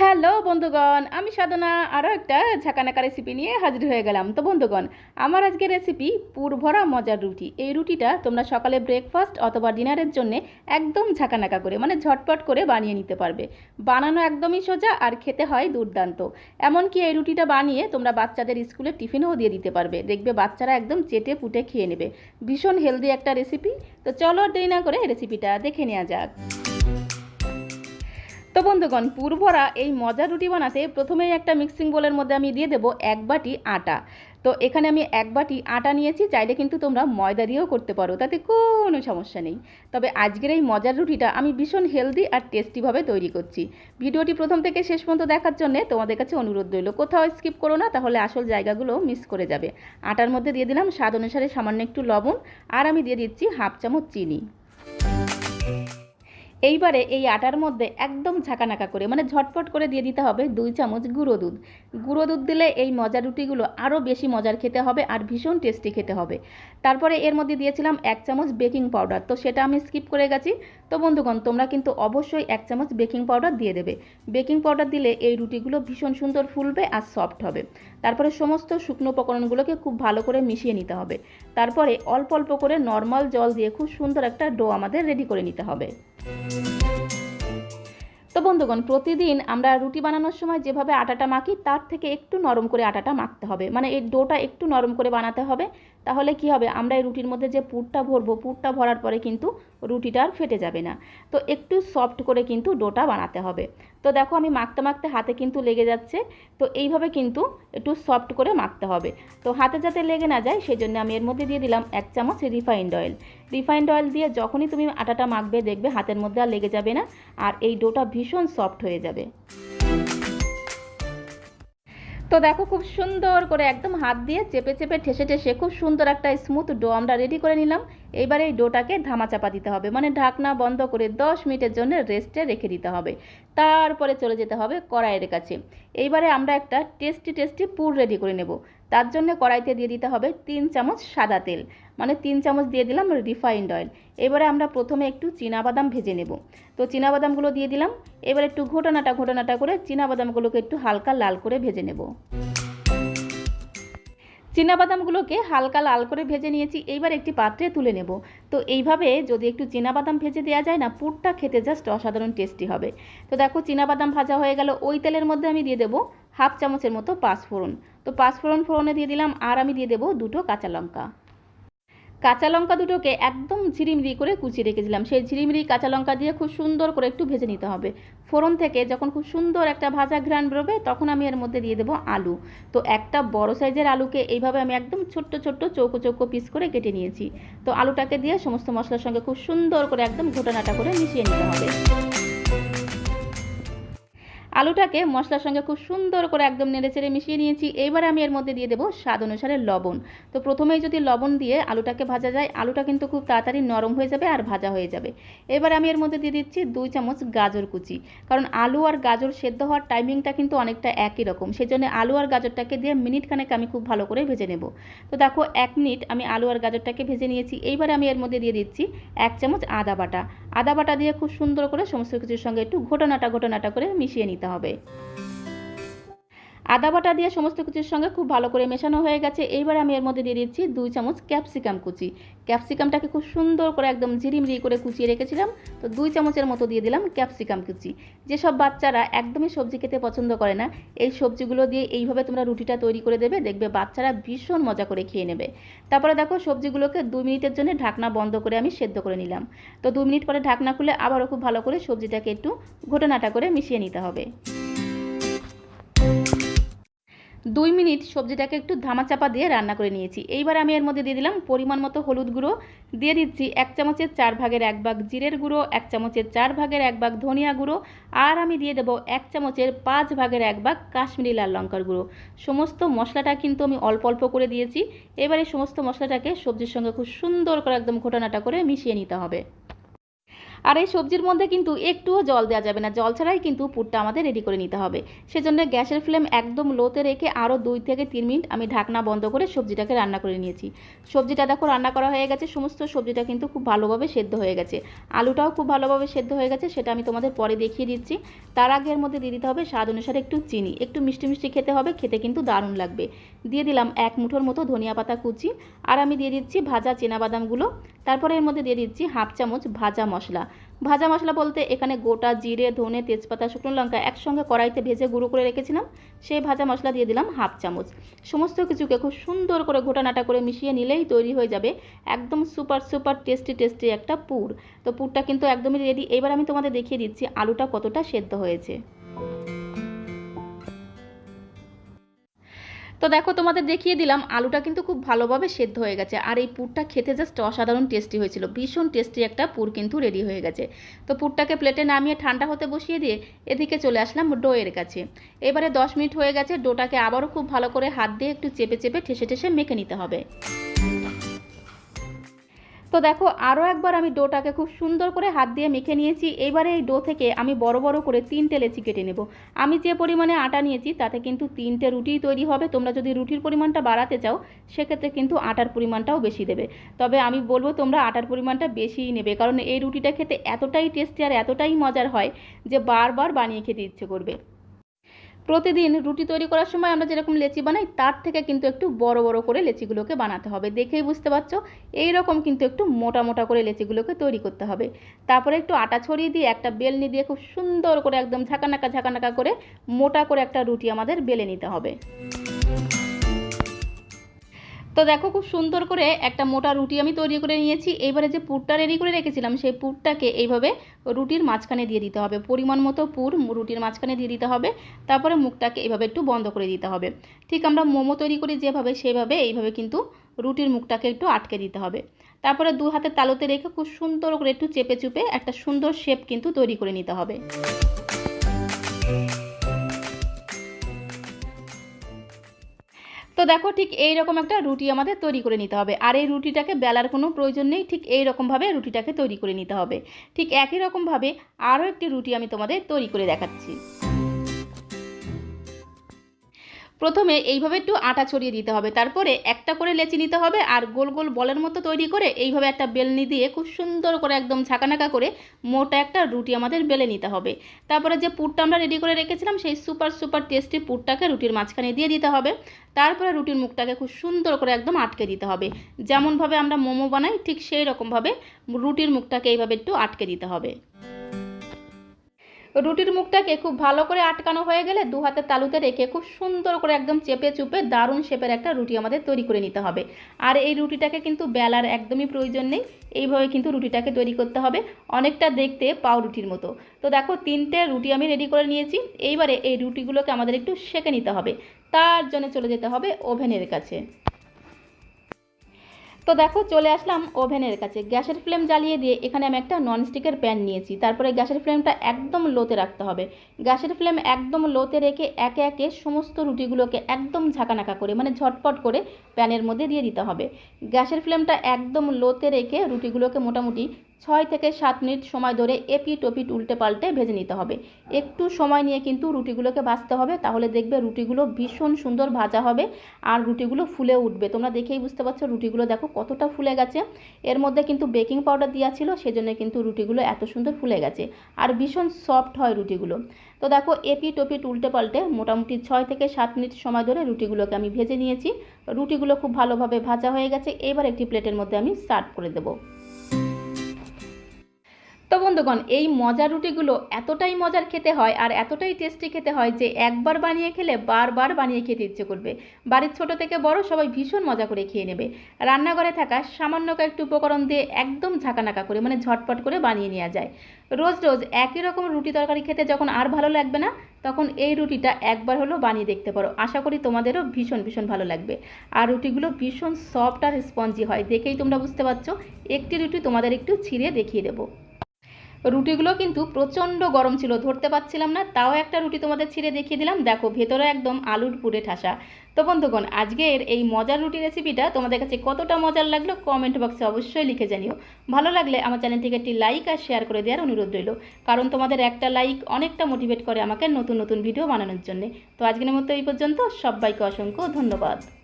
Hello বন্ধুগণ, আমি সাধনা, আরও একটা ঝাঁকানাকা রেসিপি নিয়ে হাজির হয়ে গেলাম। তো বন্ধুগণ, আমার আজকের রেসিপি পুরভরা মজার রুটি। এই রুটিটা তোমরা সকালে ব্রেকফাস্ট অথবা ডিনারের জন্য একদম ঝাঁকানাকা করে মানে ঝটপট করে বানিয়ে নিতে পারবে। বানানো একদমই সোজা আর খেতে হয় দুর্দান্ত। এমনকি এই রুটিটা বানিয়ে তোমরা বাচ্চাদের স্কুলে টিফিনও দিয়ে দিতে পারবে। দেখবে বাচ্চারা একদম চেটে পুটে খেয়ে নেবে। ভীষণ হেলদি একটা রেসিপি তো চলো দেরি না করে রেসিপিটা দেখে নেওয়া যাক। তো বন্ধুগণ পুরভরা এই মজার রুটি বানাতে প্রথমেই একটা মিক্সিং বোলের মধ্যে আমি দিয়ে দেবো এক বাটি আটা। তো এখানে আমি এক বাটি আটা নিয়েছি, চাইলে কিন্তু তোমরা ময়দা দিয়েও করতে পারো, তাতে কোনো সমস্যা নেই। তবে আজকের এই মজার রুটিটা আমি ভীষণ হেলদি আর টেস্টিভাবে তৈরি করছি। ভিডিওটি প্রথম থেকে শেষ পর্যন্ত দেখার জন্য তোমাদের কাছে অনুরোধ রইল, কোথাও স্কিপ করো না, তাহলে আসল জায়গাগুলো মিস করে যাবে। আটার মধ্যে দিয়ে দিলাম, স্বাদ অনুসারে সামান্য একটু লবণ, আর আমি দিয়ে দিচ্ছি হাফ চামচ চিনি। এইবারে এই আটার মধ্যে একদম ঝাঁকানাকা করে মানে ঝটপট করে দিয়ে দিতে হবে দুই চামচ গুঁড়ো দুধ। গুঁড়ো দুধ দিলে এই মজার রুটিগুলো আরও বেশি মজার খেতে হবে আর ভীষণ টেস্টি খেতে হবে। তারপরে এর মধ্যে দিয়েছিলাম এক চামচ বেকিং পাউডার, তো সেটা আমি স্কিপ করে গেছি। তো বন্ধুগণ, তোমরা কিন্তু অবশ্যই এক চামচ বেকিং পাউডার দিয়ে দেবে। বেকিং পাউডার দিলে এই রুটিগুলো ভীষণ সুন্দর ফুলবে আর সফট হবে। তারপরে সমস্ত শুকনো উপকরণগুলোকে খুব ভালো করে মিশিয়ে নিতে হবে। তারপরে অল্প অল্প করে নর্মাল জল দিয়ে খুব সুন্দর একটা ডো আমাদের রেডি করে নিতে হবে। তো বন্ধুগণ, প্রতিদিন আমরা রুটি বানানোর সময় যেভাবে আটাটা মাখি, তার থেকে একটু নরম করে আটাটা মাখতে হবে। মানে এই ডোটা একটু নরম করে বানাতে হবে। তাহলে কি হবে? আমরা এই রুটির মধ্যে যে পুরটা ভরবো, পুরটা ভরার পরে কিন্তু রুটিটা আর ফেটে যাবে না। তো একটু সফট করে কিন্তু ডোটা বানাতে হবে। তো দেখো আমি মাখতে মাখতে হাতে কিন্তু লেগে যাচ্ছে। তো এইভাবে কিন্তু একটু সফট করে মাখতে হবে। তো হাতে যাতে লেগে না যায় সেই জন্য আমি এর মধ্যে দিয়ে দিলাম এক চামচ রিফাইন্ড অয়েল রিফাইন্ড অয়েল দিয়ে যখনই তুমি আটাটা মাখবে, দেখবে হাতের মধ্যে আর লেগে যাবে না, আর এই ডোটা ভীষণ সফট হয়ে যাবে। তো দেখো খুব সুন্দর করে একদম হাত দিয়ে চেপে চেপে ঠেসে ঠেসে খুব সুন্দর একটা স্মুথ ডো আমরা রেডি করে নিলাম। এবার এই ডোটাকে ধামাচাপা দিতে হবে মানে ঢাকনা বন্ধ করে দশ মিনিটের জন্য রেস্টে রেখে দিতে হবে। তারপরে চলে যেতে হবে কড়াইয়ের কাছে। এইবারে আমরা একটা টেস্টি টেস্টি পুর রেডি করে নেব। তার জন্য কড়াইতে দিয়ে দিতে হবে তিন চামচ সাদা তেল। মানে তিন চামচ দিয়ে দিলাম রিফাইন্ড অয়েল এবারে আমরা প্রথমে একটু বাদাম ভেজে নেব। তো বাদামগুলো দিয়ে দিলাম। এবার একটু ঘটনাটা ঘটনাটা করে বাদামগুলোকে একটু হালকা লাল করে ভেজে নেব। বাদামগুলোকে হালকা লাল করে ভেজে নিয়েছি। এইবার একটি পাত্রে তুলে নেব। তো এইভাবে যদি একটু বাদাম ভেজে দেওয়া যায় না, পুরটা খেতে জাস্ট অসাধারণ টেস্টি হবে। তো দেখো বাদাম ভাজা হয়ে গেল। ওই তেলের মধ্যে আমি দিয়ে দেবো হাফ চামচের মতো পাঁচফোড়ন। তো পাঁচফোড়ন ফোড়নে দিয়ে দিলাম, আর আমি দিয়ে দেবো দুটো কাঁচা লঙ্কা। কাঁচা লঙ্কা দুটোকে একদম ঝিরিমিরি করে কুচিয়ে রেখেছিলাম। সেই ঝিরিমিরি কাঁচা লঙ্কা দিয়ে খুব সুন্দর করে একটু ভেজে নিতে হবে। ফোড়ন থেকে যখন খুব সুন্দর একটা ভাজা ঘ্রাণ বেরোবে, তখন আমি এর মধ্যে দিয়ে দেবো আলু। তো একটা বড় সাইজের আলুকে এইভাবে আমি একদম ছোট্ট ছোট্ট চৌকো চৌকো পিস করে কেটে নিয়েছি। তো আলুটাকে দিয়ে সমস্ত মশলার সঙ্গে খুব সুন্দর করে একদম ঘোটানাটা করে মিশিয়ে নিতে হবে। আলুটাকে মশলার সঙ্গে খুব সুন্দর করে একদম নেড়েচেড়ে মিশিয়ে নিয়েছি। এবার আমি এর মধ্যে দিয়ে দেবো স্বাদ অনুসারে লবণ। তো প্রথমেই যদি লবণ দিয়ে আলুটাকে ভাজা যায়, আলুটা কিন্তু খুব তাড়াতাড়ি নরম হয়ে যাবে আর ভাজা হয়ে যাবে। এবার আমি এর মধ্যে দিয়ে দিচ্ছি দুই চামচ গাজর কুচি। কারণ আলু আর গাজর সেদ্ধ হওয়ার টাইমিংটা কিন্তু অনেকটা একই রকম। সেই জন্য আলু আর গাজরটাকে দিয়ে মিনিট খানেক আমি খুব ভালো করে ভেজে নেব। তো দেখো, এক মিনিট আমি আলু আর গাজরটাকে ভেজে নিয়েছি। এইবার আমি এর মধ্যে দিয়ে দিচ্ছি এক চামচ আদা বাটা। আদা বাটা দিয়ে খুব সুন্দর করে সমস্ত কিছুর সঙ্গে একটু ঘটনাটা ঘটনাটা করে মিশিয়ে নিতে হবে। আদা বাটা দিয়ে সমস্ত কিছুর সঙ্গে খুব ভালো করে মেশানো হয়ে গেছে। এইবার আমি এর মধ্যে দিয়ে দিচ্ছি দুই চামচ ক্যাপসিকাম কুচি। ক্যাপসিকামটাকে খুব সুন্দর করে একদম ঝিরিমিরি করে কুচিয়ে রেখেছিলাম, তো দুই চামচের মতো দিয়ে দিলাম ক্যাপসিকাম কুচি। যেসব বাচ্চারা একদমই সবজি খেতে পছন্দ করে না, এই সবজিগুলো দিয়ে এইভাবে তোমরা রুটিটা তৈরি করে দেবে, দেখবে বাচ্চারা ভীষণ মজা করে খেয়ে নেবে। তারপরে দেখো সবজিগুলোকে দু মিনিটের জন্য ঢাকনা বন্ধ করে আমি সেদ্ধ করে নিলাম। তো দু মিনিট পরে ঢাকনা খুলে আবারও খুব ভালো করে সবজিটাকে একটু ঘটনাটা করে মিশিয়ে নিতে হবে। দুই মিনিট সবজিটাকে একটু ধামা চাপা দিয়ে রান্না করে নিয়েছি। এইবার আমি এর মধ্যে দিয়ে দিলাম পরিমাণ মতো হলুদ গুঁড়ো। দিয়ে দিচ্ছি এক চামচের চার ভাগের এক ভাগ জিরের গুঁড়ো, এক চামচের চার ভাগের এক ভাগ ধনিয়া গুঁড়ো আর আমি দিয়ে দেবো এক চামচের পাঁচ ভাগের এক ভাগ কাশ্মীরি লাল লঙ্কার গুঁড়ো। সমস্ত মশলাটা কিন্তু আমি অল্প অল্প করে দিয়েছি। এবারে সমস্ত মশলাটাকে সবজির সঙ্গে খুব সুন্দর করে একদম ঘটনাটা করে মিশিয়ে নিতে হবে। আর এই সবজির মধ্যে কিন্তু একটুও জল দেওয়া যাবে না। জল ছাড়াই কিন্তু পুরটা আমাদের রেডি করে নিতে হবে। সেজন্য গ্যাসের ফ্লেম একদম লোতে রেখে আরও দুই থেকে তিন মিনিট আমি ঢাকনা বন্ধ করে সবজিটাকে রান্না করে নিয়েছি। সবজিটা দেখো রান্না করা হয়ে গেছে। সমস্ত সবজিটা কিন্তু খুব ভালোভাবে সেদ্ধ হয়ে গেছে। আলুটাও খুব ভালোভাবে সেদ্ধ হয়ে গেছে, সেটা আমি তোমাদের পরে দেখিয়ে দিচ্ছি। তার আগে এর মধ্যে দিয়ে দিতে হবে স্বাদ অনুসারে একটু চিনি। একটু মিষ্টি মিষ্টি খেতে হবে, খেতে কিন্তু দারুণ লাগবে। দিয়ে দিলাম এক মুঠোর মতো ধনিয়া পাতা কুচি। আর আমি দিয়ে দিচ্ছি ভাজা বাদামগুলো তারপরে এর মধ্যে দিয়ে দিচ্ছি হাফ চামচ ভাজা মশলা। ভাজা মশলা বলতে এখানে গোটা জিরে, ধনে, তেজপাতা, শুকনো লঙ্কা একসঙ্গে কড়াইতে ভেজে গুঁড়ো করে রেখেছিলাম। সেই ভাজা মশলা দিয়ে দিলাম হাফ চামচ। সমস্ত কিছুকে খুব সুন্দর করে ঘোটানাটা করে মিশিয়ে নিলেই তৈরি হয়ে যাবে একদম সুপার সুপার টেস্টি টেস্টি একটা পুর। তো পুরটা কিন্তু একদমই রেডি এবার আমি তোমাদের দেখিয়ে দিচ্ছি আলুটা কতটা সেদ্ধ হয়েছে। তো দেখো, তোমাদের দেখিয়ে দিলাম, আলুটা কিন্তু খুব ভালোভাবে সেদ্ধ হয়ে গেছে। আর এই পুরটা খেতে জাস্ট অসাধারণ টেস্টি হয়েছিল। ভীষণ টেস্টি একটা পুর কিন্তু রেডি হয়ে গেছে। তো পুরটাকে প্লেটে নামিয়ে ঠান্ডা হতে বসিয়ে দিয়ে এদিকে চলে আসলাম ডোয়ের কাছে। এবারে দশ মিনিট হয়ে গেছে, ডোটাকে আবারও খুব ভালো করে হাত দিয়ে একটু চেপে চেপে ঠেসে ঠেসে মেখে নিতে হবে। তো দেখো আরও একবার আমি ডোটাকে খুব সুন্দর করে হাত দিয়ে মেখে নিয়েছি। এইবারে এই ডো থেকে আমি বড় বড় করে তিনটে লেচি কেটে নেব। আমি যে পরিমাণে আটা নিয়েছি, তাতে কিন্তু তিনটে রুটিই তৈরি হবে। তোমরা যদি রুটির পরিমাণটা বাড়াতে চাও, সেক্ষেত্রে কিন্তু আটার পরিমাণটাও বেশি দেবে। তবে আমি বলব, তোমরা আটার পরিমাণটা বেশিই নেবে। কারণ এই রুটিটা খেতে এতটাই টেস্টি আর এতটাই মজার হয় যে বারবার বানিয়ে খেতে ইচ্ছে করবে। প্রতিদিন রুটি তৈরি করার সময় আমরা যেরকম লেচি বানাই, তার থেকে কিন্তু একটু বড় বড় করে লেচিগুলোকে বানাতে হবে। দেখেই বুঝতে পারছ? এইরকম কিন্তু একটু মোটা মোটা করে লেচিগুলোকে তৈরি করতে হবে। তারপরে একটু আটা ছড়িয়ে দিয়ে একটা বেলনি দিয়ে খুব সুন্দর করে একদম ঝাঁকানাকা ঝাঁকানাকা করে মোটা করে একটা রুটি আমাদের বেলে নিতে হবে। তো দেখো খুব সুন্দর করে একটা মোটা রুটি আমি তৈরি করে নিয়েছি। এইবারে যে পুরটা রেডি করে রেখেছিলাম, সেই পুরটাকে এইভাবে রুটির মাঝখানে দিয়ে দিতে হবে। পরিমাণ মতো পুর রুটির মাঝখানে দিয়ে দিতে হবে। তারপরে মুখটাকে এইভাবে একটু বন্ধ করে দিতে হবে। ঠিক আমরা মোমো তৈরি করি যেভাবে, সেভাবে এইভাবে কিন্তু রুটির মুখটাকে একটু আটকে দিতে হবে। তারপরে দু হাতের তালুতে রেখে খুব সুন্দর করে একটু চেপে চুপে একটা সুন্দর শেপ কিন্তু তৈরি করে নিতে হবে। তো দেখো ঠিক এই রকম একটা রুটি আমাদের তৈরি করে নিতে হবে। আর এই রুটিটাকে বেলার কোনো প্রয়োজন নেই, ঠিক এই রকমভাবে রুটিটাকে তৈরি করে নিতে হবে। ঠিক একই রকমভাবে আরও একটি রুটি আমি তোমাদের তৈরি করে দেখাচ্ছি। প্রথমে এইভাবে একটু আটা ছড়িয়ে দিতে হবে। তারপরে একটা করে লেচি নিতে হবে আর গোল গোল বলের মতো তৈরি করে এইভাবে একটা বেলনি দিয়ে খুব সুন্দর করে একদম ঝাঁকানাকা করে মোটা একটা রুটি আমাদের বেলে নিতে হবে। তারপরে যে পুরটা আমরা রেডি করে রেখেছিলাম সেই সুপার সুপার টেস্টি পুরটাকে রুটির মাঝখানে দিয়ে দিতে হবে। তারপরে রুটির মুখটাকে খুব সুন্দর করে একদম আটকে দিতে হবে। যেমনভাবে আমরা মোমো বানাই ঠিক সেই রকমভাবে রুটির মুখটাকে এইভাবে একটু আটকে দিতে হবে। রুটির মুখটাকে খুব ভালো করে আটকানো হয়ে গেলে দু হাতের তালুতে রেখে খুব সুন্দর করে একদম চেপে চুপে দারুণ শেপের একটা রুটি আমাদের তৈরি করে নিতে হবে। আর এই রুটিটাকে কিন্তু বেলার একদমই প্রয়োজন নেই, এইভাবে কিন্তু রুটিটাকে তৈরি করতে হবে অনেকটা দেখতে পাও রুটির মতো। তো দেখো তিনটে রুটি আমি রেডি করে নিয়েছি, এইবারে এই রুটিগুলোকে আমাদের একটু সেঁকে নিতে হবে, তার জন্য চলে যেতে হবে ওভেনের কাছে। তো দেখো, চলে আসলাম ওভেনের কাছে। গ্যাসের ফ্লেম জ্বালিয়ে দিয়ে এখানে আমি একটা ননস্টিকের প্যান নিয়েছি। তারপরে গ্যাসের ফ্লেমটা একদম লোতে রাখতে হবে। গ্যাসের ফ্লেম একদম লোতে রেখে একে একে সমস্ত রুটিগুলোকে একদম ঝাঁকানাকা করে মানে ঝটপট করে প্যানের মধ্যে দিয়ে দিতে হবে। গ্যাসের ফ্লেমটা একদম লোতে রেখে রুটিগুলোকে মোটামুটি ছয় থেকে সাত মিনিট সময় ধরে এপিট ওপিট উল্টে পাল্টে ভেজে নিতে হবে। একটু সময় নিয়ে কিন্তু রুটিগুলোকে ভাজতে হবে, তাহলে দেখবে রুটিগুলো ভীষণ সুন্দর ভাজা হবে আর রুটিগুলো ফুলে উঠবে। তোমরা দেখেই বুঝতে পারছ রুটিগুলো দেখো কতটা ফুলে গেছে। এর মধ্যে কিন্তু বেকিং পাউডার দেওয়া ছিল, সেজন্য কিন্তু রুটিগুলো এত সুন্দর ফুলে গেছে আর ভীষণ সফট হয় রুটিগুলো। তো দেখো এপিট ওপিট উল্টে পাল্টে মোটামুটি ছয় থেকে সাত মিনিট সময় ধরে রুটিগুলোকে আমি ভেজে নিয়েছি। রুটিগুলো খুব ভালোভাবে ভাজা হয়ে গেছে। এবার একটি প্লেটের মধ্যে আমি সার্ভ করে দেবো। বন্ধুগণ, এই মজার রুটিগুলো এতটাই মজার খেতে হয় আর এতটাই টেস্টি খেতে হয় যে একবার বানিয়ে খেলে বারবার বানিয়ে খেতে ইচ্ছে করবে। বাড়ির ছোট থেকে বড় সবাই ভীষণ মজা করে খেয়ে নেবে। রান্নাঘরে থাকা সামান্য কয়েকটি উপকরণ দিয়ে একদম ঝাঁকানাকা করে মানে ঝটপট করে বানিয়ে নেওয়া যায়। রোজ রোজ একই রকম রুটি তরকারি খেতে যখন আর ভালো লাগবে না, তখন এই রুটিটা একবার হলেও বানিয়ে দেখতে পারো। আশা করি তোমাদেরও ভীষণ ভীষণ ভালো লাগবে। আর রুটিগুলো ভীষণ সফট আর স্পঞ্জি হয়, দেখেই তোমরা বুঝতে পারছ। একটি রুটি তোমাদের একটু ছিঁড়ে দেখিয়ে দেবো। রুটিগুলো কিন্তু প্রচণ্ড গরম ছিল, ধরতে পারছিলাম না, তাও একটা রুটি তোমাদের ছিঁড়ে দেখিয়ে দিলাম। দেখো, ভেতরে একদম আলুর পুরে ঠাসা। তো বন্ধুগণ, আজকের এই মজার রুটি রেসিপিটা তোমাদের কাছে কতটা মজার লাগল কমেন্ট বক্সে অবশ্যই লিখে জানিও। ভালো লাগলে আমার চ্যানেলটিকে একটি লাইক আর শেয়ার করে দেওয়ার অনুরোধ রইল। কারণ তোমাদের একটা লাইক অনেকটা মোটিভেট করে আমাকে নতুন নতুন ভিডিও বানানোর জন্য। তো আজকের মতো এই পর্যন্ত, সবাইকে অসংখ্য ধন্যবাদ।